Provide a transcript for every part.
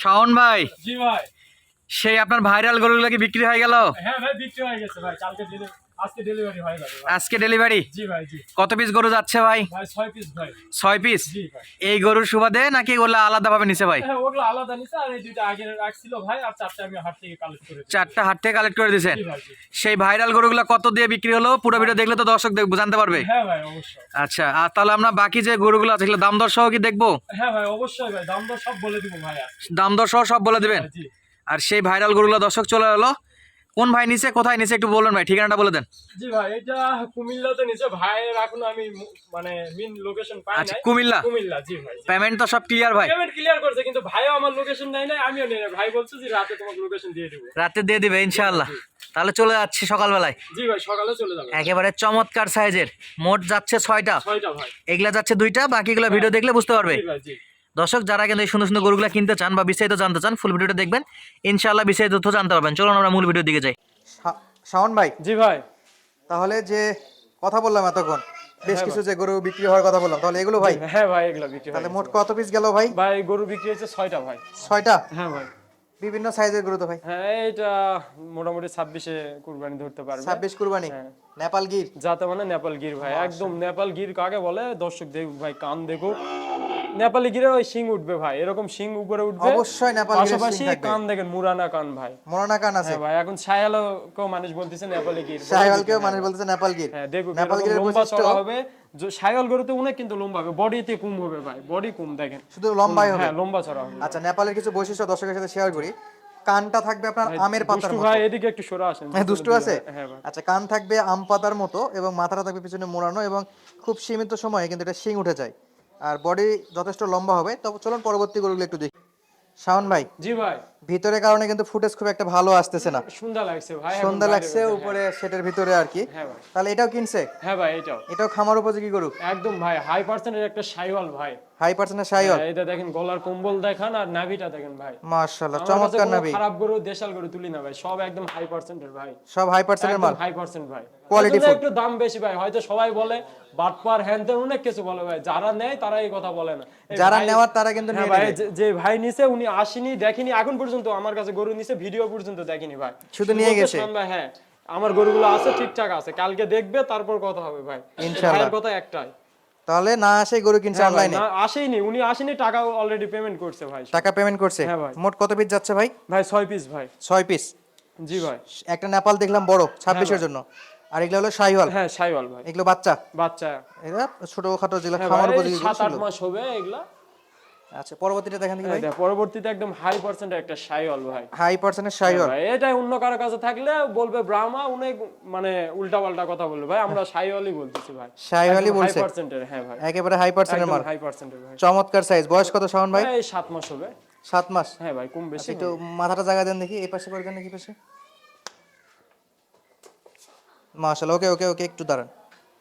শাওন ভাই জি ভাই। সেই আপনার ভাইরাল গরুগুলো কি বিক্রি হয়ে গেল? হ্যাঁ ভাই বিক্রি হয়ে গেছে ভাই কালকে ডেলি- আজকে ডেলিভারি ভাই। আজকে ডেলিভারি জি ভাই জি। কত পিস গরু যাচ্ছে ভাই? ভাই ছয় পিস ভাই। ছয় পিস জি ভাই। এই গরুর সুবাদে নাকি ওগুলো আলাদা ভাবে নিছে ভাই? হ্যাঁ ওগুলো আলাদা নিছে আর এই দুইটা আগে রাখছিল ভাই আর চারটা আমি হাট থেকে কালেক্ট করে। চারটা হাট থেকে কালেক্ট করে দিয়েছেন? জি ভাই জি। সেই ভাইরাল গরুগুলো কত দিয়ে বিক্রি হলো? পুরো ভিডিও দেখলে তো দর্শক দেখব জানতে পারবে। হ্যাঁ ভাই অবশ্যই। আচ্ছা আর তাহলে আমরা বাকি যে গরুগুলো আছে সেগুলো দাম দর সহ কি দেখব? হ্যাঁ ভাই অবশ্যই ভাই দাম দর সব বলে দিব ভাই দাম দর সহ সব বলে দিবেন? আর সেই ভাইরাল গরুগুলো দর্শক চলে এলো। কোন ভাই নিচে কোথায় নিচে একটু বলুন ভাই ঠিকানাটা বলে দেন। জি ভাই এটা কুমিল্লাতে নিচে ভাইয়ের এখন আমি মানে মেন লোকেশন পাই আচ্ছা কুমিল্লা? কুমিল্লা জি ভাই পেমেন্ট তো সব ক্লিয়ার ভাই। পেমেন্ট ক্লিয়ার করছে কিন্তু ভাইও আমার লোকেশন নাই আমিও নেই ভাই বলছে যে রাতে তোমাকে লোকেশন দিয়ে দেবো। রাতে দিয়ে দিবে ইনশাআল্লাহ। তাহলে চলে যাচ্ছি সকালবেলায়। জি ভাই সকালে চলে যাবে। একেবারে চমৎকার সাইজের। মোট যাচ্ছে ছয়টা। ছয়টা ভাই। এগুলা যাচ্ছে দুইটা বাকিগুলো ভিডিও দেখলে বুঝতে পারবে। জি ভাই জি। দর্শক যারা কিন্তু এই সুন্দর সুন্দর গরুগুলো কিনতে চান বা বিস্তারিত জানতে চান ফুল ভিডিওটা দেখবেন। ইনশাআল্লাহ বিস্তারিত তথ্য জানতে পারবেন। চলুন আমরা মূল ভিডিওর দিকে যাই। শাওন ভাই। জি ভাই। তাহলে যে কথা বললাম এতক্ষণ বেশ কিছু যে গরু বিক্রি হওয়ার কথা বললাম তাহলে এগুলো ভাই? হ্যাঁ ভাই এগুলো বিক্রি হয় তাহলে মোট কত পিস গেল ভাই? ভাই গরু বিক্রি হয়েছে ছয়টা ভাই। ছয়টা? হ্যাঁ ভাই। বিভিন্ন সাইজের গরু তো ভাই। হ্যাঁ এটা মোটামুটি ছাব্বিশে কুরবানি ধরতে পারবে। ছাব্বিশ কুরবানি? হ্যাঁ। নেপাল গির? যাতে মানে নেপাল গির ভাই একদম নেপাল গির কাকে বলে? দর্শক দেখ ভাই কান দেখো নেপালি গিরের ওই শিং উঠবে ভাই এরকম শিং উপরে উঠবে। অবশ্যই নেপাল গিরের শিং পাশাপাশি কান দেখেন মুরানা কান ভাই। মরানা কান আছে। হ্যাঁ ভাই এখন ছায়ালকেও মানুষ বলতেছে নেপালি গির। সাহেবালকেও মানুষ বলতেছে নেপাল গির। হ্যাঁ দেখো নেপাল গিরের লম্বা বৈশিষ্ট্য। হবে। সায়াল গরুতে অনেক কিন্তু লম্বা হবে বডিতে কম হবে ভাই বডি কম দেখেন। শুধু লম্বাই হবে। হ্যাঁ লম্বা চড়া হবে। আচ্ছা নেপালের কিছু বৈশিষ্ট্য দর্শকের সাথে শেয়ার করি। কানটা থাকবে আপনার আমের পাতার মতো। ভাই এদিকে একটু সরে আসেন হ্যাঁ দুষ্টু আছে? হ্যাঁ আচ্ছা কান থাকবে আম পাতার মতো এবং মাথাটা থাকবে পিছনে মোড়ানো এবং খুব সীমিত সময়ে কিন্তু এটা শিং উঠে যায়। আর বডি যথেষ্ট লম্বা হবে। তবে চলুন পরবর্তী গরুগুলো একটু দেখি। শাওন ভাই। জি ভাই। ভিতরে কারণে কিন্তু ফুটেজ খুব একটা ভালো আসতেছে না। সুন্দর লাগছে ভাই বাইরে লাগছে উপরে সেটের ভিতরে আর কি। হ্যাঁ তাহলে এটাও কিনছে? হ্যাঁ ভাই এটাও। এটাও খামার উপযোগী গরু? একদম ভাই হাই পার্সেন্টের একটা সাইওয়াল ভাই। হাই পার্সেন্টের সাইওয়াল? হ্যাঁ, এটা দেখেন গলার কম্বল দেখান আর নাভিটা দেখেন ভাই। মাশাআল্লাহ চমৎকার নাবি খারাপ গরু দেশাল গরু তুলি না ভাই সব একদম হাই পার্সেন্টের ভাই। সব হাই পার্সেন্টের মাল? হাই পার্সেন্ট ভাই। এজন্য একটু দাম বেশি ভাই হয়তো সবাই বলে বাটপার হ্যান ত্যান অনেক কিছু বলে ভাই যারা নেয় তারা এই কথা বলে না। যারা নেওয়ার তারা কিন্তু হ্যাঁ নিয়ে ভাই যে- যে ভাই নিছে উনি আসেনি দেখেনি এখন পর্যন্ত আমার কাছে গরু নিছে ভিডিও পর্যন্ত দেখেনি ভাই। শুধু নিয়ে গেছে। হ্যাঁ আমার গরুগুলো আছে ঠিকঠাক আছে। কালকে দেখবে তারপর কথা হবে ভাই। ইনশাআল্লাহ। কথা একটাই। তাহলে না আসে গরু কিনছে হ্যাঁ অনলাইনে না, আসেনি উনি আসেনি টাকা অলরেডি পেমেন্ট করছে ভাই। টাকা পেমেন্ট করছে? হ্যাঁ ভাই। মোট কত পিস যাচ্ছে ভাই? ভাই ছয় পিস ভাই। ছয় পিস জি ভাই। একটা নেপাল দেখলাম বড় ছাব্বিশের জন্য। আর এগুলো হলো শাহিওয়াল হ্যাঁ সাইওয়াল ভাই। এগুলো বাচ্চা? বাচ্চা। এরা ছোটখাটো যেগুলো হ্যাঁ খামার উপযোগী গরু সাত আট ছিল। মাস হবে এগুলা। আচ্ছা পরবর্তীটা দেখেন দেখি ভাই। পরবর্তীতে একদম হাই পার্সেন্ট একটা ভাই। হাই পার্সেন্টের এটা অন্য কারও কাছে থাকলে বলবে ব্রাহ্মা অনেক মানে উল্টা পাল্টা কথা বলবে ভাই আমরা বলতেছি ভাই। হাই বলছে। পার্সেন্টের হ্যাঁ ভাই। একেবারে হাই পার্সেন্টের মাল হাই পার্সেন্টের ভাই। চমৎকার সাইজ বয়স কত শাওন ভাই? এই সাত মাস হবে। সাত মাস। হ্যাঁ ভাই কম বেশি একটু মাথাটা জায়গা দেন দেখি এই পাশে করে দেন দেখি পাশে। মাশাআল্লাহ ওকে ওকে ওকে একটু দাঁড়ান।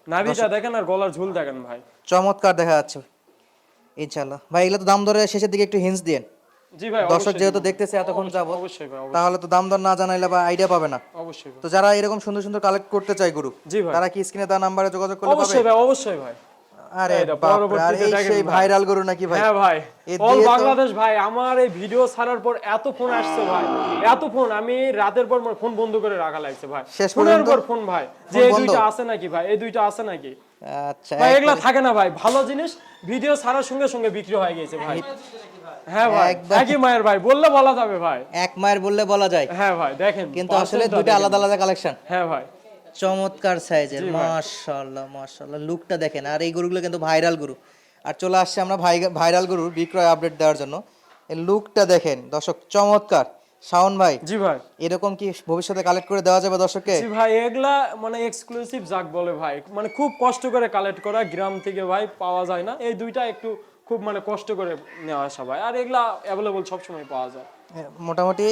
নাভিটা দেখেন আর গলার ঝুল দেখেন ভাই। চমৎকার দেখা যাচ্ছে। ইনশাআল্লাহ। ভাই এগুলো তো দাম শেষের দিকে একটু হিন্স দিয়েন। জি ভাই দর্শক যেহেতু দেখতেছে এতক্ষণ যাব ভাই তাহলে তো দাম দর না জানাইলে বা আইডিয়া পাবে না। অবশ্যই তো যারা এরকম সুন্দর সুন্দর কালেক্ট করতে চায় গরু ভাই। তারা কি স্ক্রিনে তার নাম্বারে যোগাযোগ অবশ্যই ভাই অবশ্যই ভাই। আরে সেই ভাইরাল গরু নাকি ভাই? হ্যাঁ ভাই অল বাংলাদেশ ভাই আমার এই ভিডিও ছাড়ার পর এত ফোন আসছে ভাই। এত ফোন আমি রাতের পর ফোন বন্ধ করে রাখা লাগছে ভাই। শেষ পর্যন্ত? ফোন ভাই। যে এই দুইটা আছে নাকি ভাই? এই দুইটা আছে নাকি? আচ্ছা ভাই এগুলা থাকে না ভাই ভালো জিনিস ভিডিও ছাড়ার সঙ্গে সঙ্গে বিক্রি হয়ে গেছে ভাই। হ্যাঁ ভাই একই মায়ের ভাই বললে বলা যাবে ভাই। এক মায়ের বললে বলা যায়। হ্যাঁ ভাই দেখেন কিন্তু আসলে দুটো আলাদা আলাদা কালেকশন হ্যাঁ ভাই। চমৎকার সাইজের মাশাআল্লাহ মাশাআল্লাহ লুকটা দেখেন। আর এই গরুগুলো কিন্তু ভাইরাল গরু। আর চলে আসছে আমরা ভাই- ভাইরাল গরুর বিক্রয় আপডেট দেওয়ার জন্য। এই লুকটা দেখেন দর্শক চমৎকার। শাওন ভাই জি ভাই। এরকম কি ভবিষ্যতে কালেক্ট করে দেওয়া যাবে দর্শককে? জি ভাই এগুলা মানে এক্সক্লুসিভ যাক বলে ভাই। মানে খুব কষ্ট করে কালেক্ট করা গ্রাম থেকে ভাই পাওয়া যায় না। এই দুইটা একটু খুব মানে কষ্ট করে নেওয়া আসা ভাই। আর এগুলা অ্যাভেলেবল সবসময় পাওয়া যায়। মোটামুটি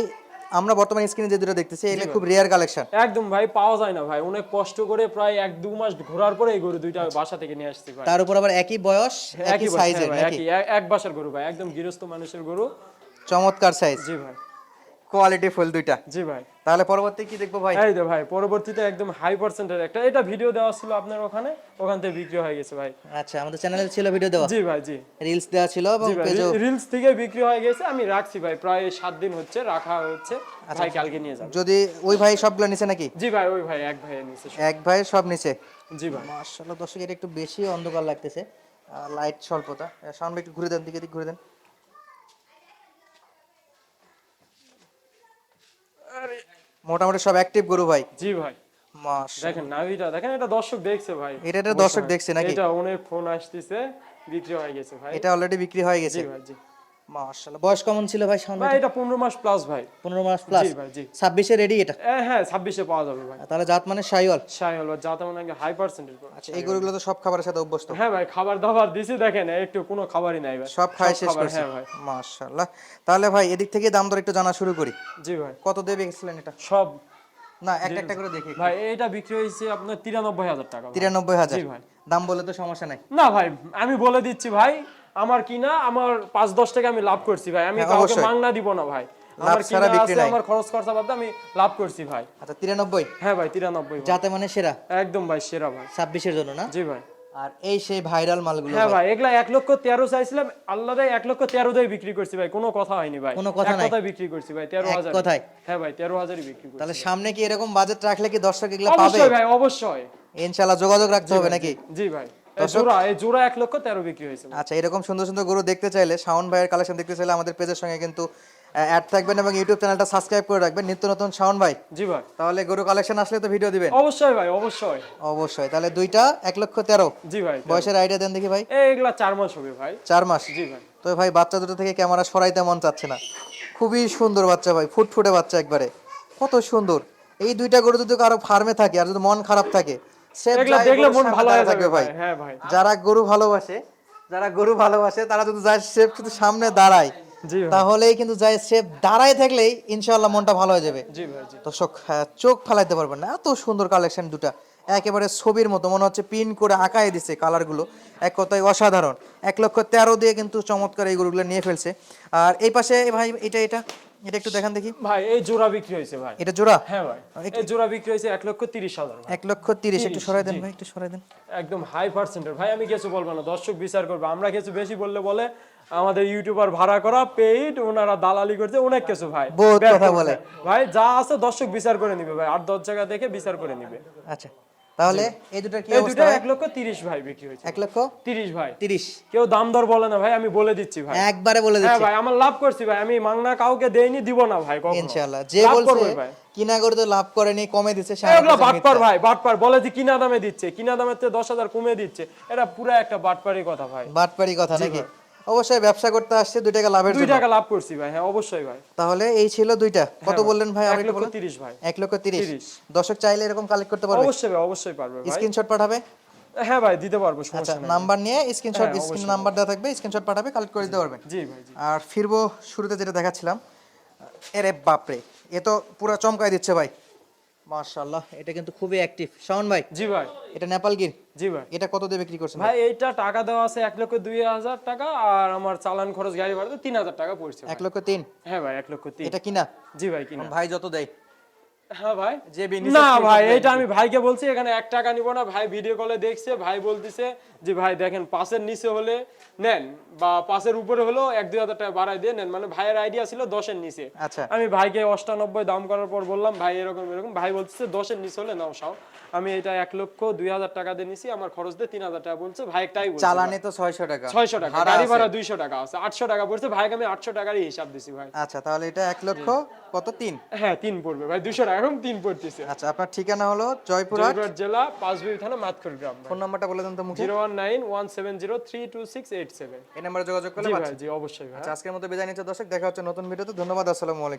আমরা বর্তমানে স্ক্রিনে যে দুটো দেখতেছি এগুলো খুব রেয়ার কালেকশন একদম ভাই পাওয়া যায় না ভাই। অনেক কষ্ট করে প্রায় এক দু মাস ঘোরার পরে এই গরু দুইটা বাসা থেকে নিয়ে আসছি ভাই। তার উপর আবার একই বয়স একই সাইজের হ্যাঁ একই এক- এক বাসার গরু ভাই একদম গৃহস্থ মানুষের গরু। চমৎকার সাইজ জি ভাই। কোয়ালিটি ফুল দুইটা। জি ভাই। তাহলে পরবর্তী কি দেখব ভাই? এই তো ভাই পরবর্তীতে একদম হাই পার্সেন্টের একটা এটা ভিডিও দেওয়া ছিল আপনার ওখানে ওখান থেকে বিক্রি হয়ে গেছে ভাই। আচ্ছা আমাদের চ্যানেলে ছিল ভিডিও দেওয়া। জি ভাই জি। রিলস দেওয়া ছিল এবং পেজও রিলস থেকে বিক্রি হয়ে গেছে আমি রাখছি ভাই প্রায় সাত দিন হচ্ছে রাখা হচ্ছে। আচ্ছা। ভাই কালকে নিয়ে যাবে। যদি ওই ভাই সবগুলো নিচে নাকি? জি ভাই ওই ভাই এক ভাই নিচ্ছে এক ভাই সব নিচে? জি ভাই। মাশাআল্লাহ দর্শক এটা একটু বেশি অন্ধকার লাগতেছে। লাইট স্বল্পতা। সামনে একটু ঘুরে দেন দিকে দিক ঘুরে দেন। মোটামুটি সব অ্যাক্টিভ গরু ভাই। জি ভাই। মাশাআল্লাহ। দেখেন নাভিটা দেখেন এটা দর্শক দেখছে ভাই। এটা এটা দর্শক দেখছে নাকি? এটা অনেক ফোন আসতেছে বিক্রি হয়ে গেছে ভাই। এটা অলরেডি বিক্রি হয়ে গেছে। জি ভাই জি। মাশাআল্লাহ। বয়স কেমন ছিল ভাই সামনে ভাই এটা পনেরো মাস প্লাস ভাই। পনেরো মাস প্লাস জি ভাই জি। ছাব্বিশে রেডি এটা? এ, ছাব্বিশে পাওয়া যাবে ভাই। তাহলে জাত মানে সাইওয়াল শাহিওয়াল বা যাতে মানে হাই পার্সেন্টের আচ্ছা এই গরুগুলো তো সব খাবারের সাথে অভ্যস্ত। হ্যাঁ ভাই খাবার দাবার দিছি দেখেন একটু কোনো খাবারই নাই ভাই। সব খাই শেষ করছে। হ্যাঁ ভাই। মাশাআল্লাহ। তাহলে ভাই এদিক থেকে দাম দর একটু জানা শুরু করি। জি ভাই। কত দেবে গেছিলেন এটা? সব। না একটা একটা করে দেখি ভাই এটা বিক্রি হয়েছে আপনার তিরানব্বই হাজার টাকা ভাই। তিরানব্বই হাজার। জি ভাই। দাম বলে তো সমস্যা নাই। না ভাই আমি বলে দিচ্ছি ভাই আমার কিনা আমার পাঁচ দশ টাকা আমি লাভ করছি ভাই। আমি হ্যাঁ, কাউকে মাংনা দিব না ভাই। আমার কিনা আছে আমার খরচ খরচা বাদ আমি লাভ করছি ভাই। আচ্ছা তিরানব্বই? হ্যাঁ ভাই তিরানব্বই ভাই। যাতে মানে সেরা? একদম ভাই সেরা ভাই। ছাব্বিশের জন্য না? জি ভাই। আর এই সেই ভাইরাল মালগুলো হ্যাঁ ভাই? এগুলা এক লক্ষ তেরো চাইছিলাম আল্লাহ এক লক্ষ তেরো দিয়ে বিক্রি করছি ভাই কোনো কথা হয়নি ভাই। কোনো কথা নাই। বিক্রি করছি ভাই তেরো হাজার কথায়? হ্যাঁ ভাই তেরো হাজারই বিক্রি করছি। তাহলে সামনে কি এরকম বাজেট রাখলে কি দর্শক এগুলো পাবে? অবশ্যই ভাই অবশ্যই। ইনশাআল্লাহ যোগাযোগ রাখতে হবে নাকি? জি ভাই। জোড়া এই জোড়া এক লক্ষ তেরো বিক্রি হয়েছে। ভাই। আচ্ছা এরকম সুন্দর সুন্দর গরু দেখতে চাইলে শাওন ভাইয়ের কালেকশন দেখতে চাইলে আমাদের পেজের সঙ্গে কিন্তু অ্যাড থাকবেন এবং ইউটিউব চ্যানেলটা সাবস্ক্রাইব করে রাখবেন। নিত্য নতুন শাওন ভাই জি ভাই। তাহলে গরু কালেকশন আসলে তো ভিডিও দিবেন। অবশ্যই ভাই অবশ্যই। অবশ্যই তাহলে দুইটা এক লক্ষ তেরো। জি ভাই বয়সের আইডিয়া দেন দেখি ভাই। এগুলা চার মাস হবে ভাই। চার মাস। জি ভাই। তো ভাই বাচ্চা দুটো থেকে ক্যামেরা সরাইতে মন চাচ্ছে না। খুবই সুন্দর বাচ্চা ভাই ফুটফুটে বাচ্চা একবারে। কত সুন্দর। এই দুইটা গরু যদি কারও ফার্মে থাকে আর যদি মন খারাপ থাকে সে দেখলে মন ভালো হয়ে যাবে ভাই। হ্যাঁ ভাই। যারা গরু ভালোবাসে যারা গরু ভালোবাসে তারা যদি যায় সেফ কিন্তু সামনে দাঁড়ায় তাহলেই কিন্তু যায় সেফ দাঁড়ায় থাকলেই ইনশাআল্লাহ মনটা ভালো হয়ে যাবে। দর্শক চোখ ফেলাইতে পারবেন না। এত সুন্দর কালেকশন দুটা। একেবারে ছবির মতো মনে হচ্ছে পিন করে আঁকায় দিছে কালারগুলো এক কথায় অসাধারণ। এক লক্ষ তেরো দিয়ে কিন্তু চমৎকার এই গরুগুলো নিয়ে ফেলছে। আর এই পাশে ভাই এটা এটা? এটা একটু দেখান দেখি। ভাই এই জোড়া বিক্রি হয়েছে ভাই। এটা জোড়া? হ্যাঁ ভাই এই জোড়া বিক্রি হয়েছে এক লক্ষ তিরিশ হাজার এক লক্ষ তিরিশ একটু সরাই দেন ভাই একটু সরাই দেন। একদম হাই পার্সেন্টের ভাই আমি কিছু বলব না দর্শক বিচার করবে। আমরা কিছু বেশি বললে বলে আমাদের ইউটিউবার ভাড়া করা পেইড ওনারা দালালি করছে অনেক কিছু ভাই। বহুত কথা বলে। ভাই যা আছে দর্শক বিচার করে নিবে ভাই আর দশ জায়গা দেখে বিচার করে নিবে। আচ্ছা। তাহলে এই দুটার কি এই অবস্থা? দুটো? এক লক্ষ তিরিশ ভাই বিক্রি হয়েছে। এক লক্ষ তিরিশ ভাই। তিরিশ। কেউ দাম দর বলে না ভাই আমি বলে দিচ্ছি ভাই। একবারে বলে হ্যাঁ দিচ্ছি। ভাই আমার লাভ করছি ভাই আমি মাংনা কাউকে দেইনি দিব না ভাই কখনো। ইনশাআল্লাহ। যে বলছে ভাই। কিনা করে তো লাভ করেনি কমে দিচ্ছে এগুলো বাটপার ভাই বাটপার। বলে যে কিনা দামে দিচ্ছে কিনা দামের থেকে দশ হাজার কমে দিচ্ছে এটা পুরো একটা বাটপারি কথা ভাই। বাটপারি কথা নাকি? অবশ্যই ব্যবসা করতে আসছে দুই টাকা লাভের দুই টাকা লাভ করছি ভাই হ্যাঁ অবশ্যই ভাই। তাহলে এই ছিল দুইটা। কত বললেন ভাই এক লক্ষ তিরিশ ভাই। এক লক্ষ তিরিশ। 30 দর্শক চাইলে এরকম কালেক্ট করতে পারবে। অবশ্যই ভাই অবশ্যই পারবে ভাই। স্ক্রিনশট পাঠাবে? হ্যাঁ ভাই দিতে পারব আচ্ছা সমস্যা নেই। নাম্বার নিয়ে স্ক্রিনশট হ্যাঁ, স্ক্রিন নাম্বার দেওয়া থাকবে স্ক্রিনশট পাঠাবে কালেক্ট করে দিতে পারবেন জি ভাই জি। আর ফিরবো শুরুতে যেটা দেখাচ্ছিলাম এরে বাপরে এ তো পুরো চমকাই দিচ্ছে ভাই। মাশাআল্লাহ এটা কিন্তু খুবই অ্যাক্টিভ শাওন ভাই জি ভাই। এটা নেপাল গির? জি ভাই। এটা কত দিয়ে বিক্রি করছেন ভাই এইটা টাকা দেওয়া আছে এক লক্ষ দুই হাজার টাকা আর আমার চালান খরচ গাড়ি ভাড়া তিন হাজার টাকা পড়ছে। এক লক্ষ তিন? হ্যাঁ ভাই এক লক্ষ তিন। এটা কিনা? জি ভাই কিনা। ভাই যত দেয়। হ্যাঁ ভাই। যে না ভাই এটা আমি ভাইকে বলছি এখানে এক টাকা নিব না। ভাই ভিডিও কলে দেখছে ভাই বলতেছে যে ভাই দেখেন পাশের নিচে হলে নেন বা পাশের উপরে হলো এক দুই হাজার টাকা বাড়াই দিয়ে নেন। মানে ভাইয়ের আইডিয়া ছিল দশের নিচে। আচ্ছা। আমি ভাইকে অষ্টানব্বই দাম করার পর বললাম ভাই এরকম এরকম। ভাই বলতেছে দশের নিচে হলে নাও সাও। আমি এটা এক লক্ষ দুই হাজার টাকা দিয়ে নিছি আমার খরচ দিয়ে তিন হাজার টাকা বলছে। ভাই একটাই বলছে চালানে তো ছয়শো টাকা। ছয়শো টাকা গাড়ি ভাড়া দুইশো টাকা আছে আটশো টাকা পড়ছে। ভাইকে আমি আটশো টাকারই হিসাব দিছি ভাই। আচ্ছা তাহলে এটা এক লক্ষ কত? তিন। হ্যাঁ তিন পড়বে ভাই। দুশো টাকা এখন তিন পড়তেছে। আচ্ছা আপনার ঠিকানা হলো জয়পুরহাট। জয়পুরহাট জেলা পাঁচবিবি থানা মাতকর গ্রাম ফোন নাম্বারটা বলে দেন তো zero one nine one seven zero three two six eight seven এই নাম্বারে যোগাযোগ করলে জি অবশ্যই আচ্ছা আজকের মতো বিদায় নিচ্ছে দর্শক দেখা হচ্ছে নতুন ভিডিওতে। ধন্যবাদ আসসালামু আলাইকুম।